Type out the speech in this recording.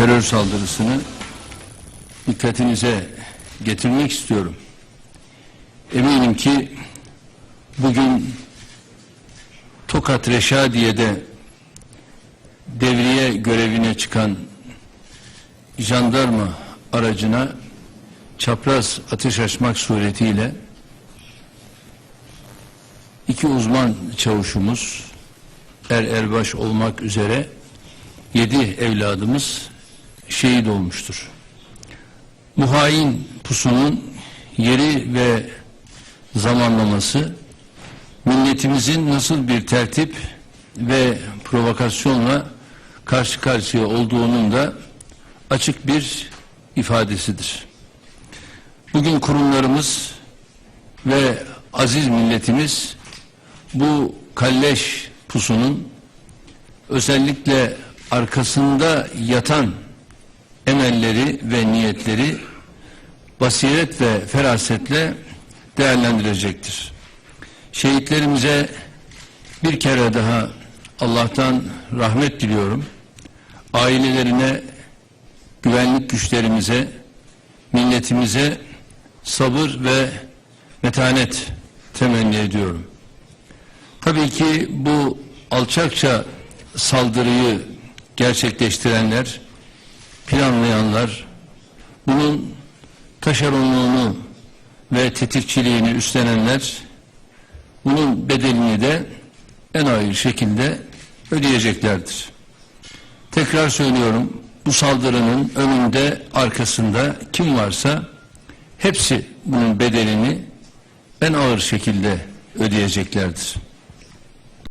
terör saldırısını dikkatinize getirmek istiyorum. Eminim ki bugün Tokat Reşadiye'de devriye görevine çıkan jandarma aracına çapraz ateş açmak suretiyle iki uzman çavuşumuz er erbaş olmak üzere yedi evladımız şehit olmuştur. Bu hain pusunun yeri ve zamanlaması milletimizin nasıl bir tertip ve provokasyonla karşı karşıya olduğunun da açık bir ifadesidir. Bugün kurumlarımız ve aziz milletimiz bu kalleş pusunun özellikle arkasında yatan emelleri ve niyetleri basiret ve ferasetle değerlendirecektir. Şehitlerimize bir kere daha Allah'tan rahmet diliyorum. Ailelerine, güvenlik güçlerimize, milletimize sabır ve metanet temenni ediyorum. Tabii ki bu alçakça saldırıyı gerçekleştirenler, planlayanlar, bunun taşeronluğunu ve tetikçiliğini üstlenenler, bunun bedelini de en ağır şekilde ödeyeceklerdir. Tekrar söylüyorum, bu saldırının önünde, arkasında kim varsa hepsi bunun bedelini en ağır şekilde ödeyeceklerdir.